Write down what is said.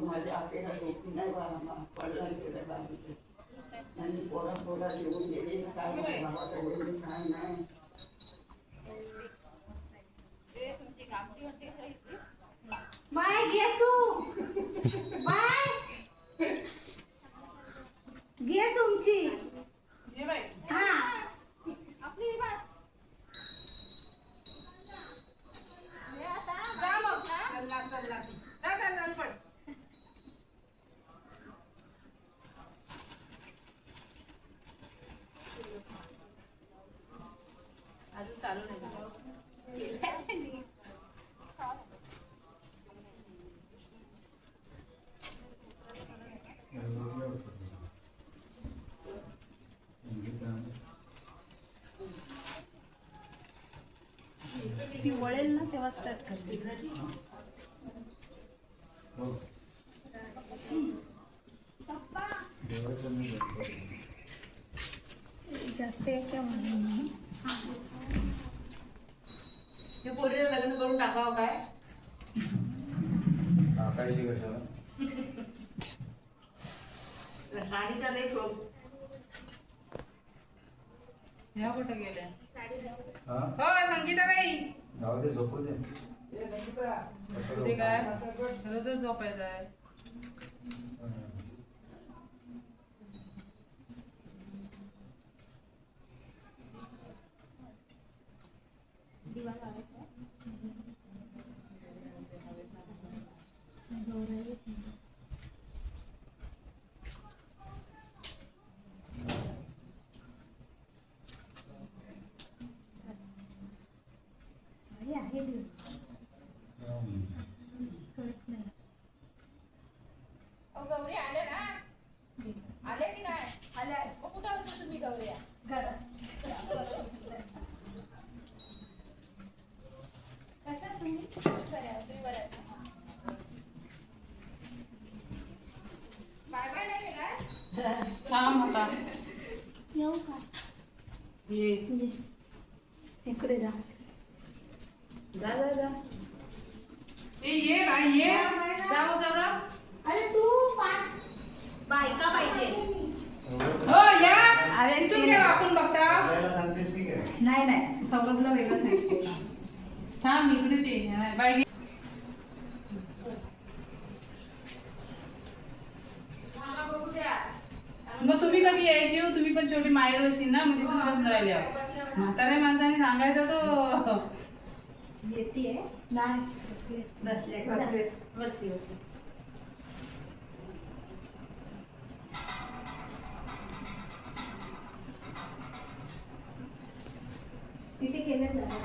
माझ्या आकेला झोपून नाही बाबा पडला गेला बाबा आणि पोरा पोरा घेऊन गेले काय बाबा नाही ती वळेल ना तेव्हा स्टार्ट करते. म्हणून? हे पोरीला लग्न करून टाकावं काय? टाकायची कशाला? ह्या कुठं गेल्या? हा? हो संगीता ताई जाऊ दे झोपू दे. ते काय? रोजच झोपायचं आहे. आहे देव. अहो, गौरी आल्या ना? आल्या की नाही? आल्या. मग कुठं होतो तुम्ही गौरी? कशा तुम्ही? तुम्ही बरं. बाय बाय नाही केला? थांब आता. येऊ का? ये. ये. इकडे जा. जा जा जा. ये बाई ये. जाऊ सौरभ वाकून बघता. जायला सांगतेस की काय? नाही नाही. सौरभला वेगळं सांगितलं थांब इकडेच ये. हा, बाई घे. मग तुम्ही कधी यायची हो? तुम्ही पण शेवटी माहेर होशील ना? मग तिथून बसून राहिले. म्हाताऱ्या माणसाने सांगायचं तो. येते. नाही बसले बसले बसली बसली. तिथे गेले जरा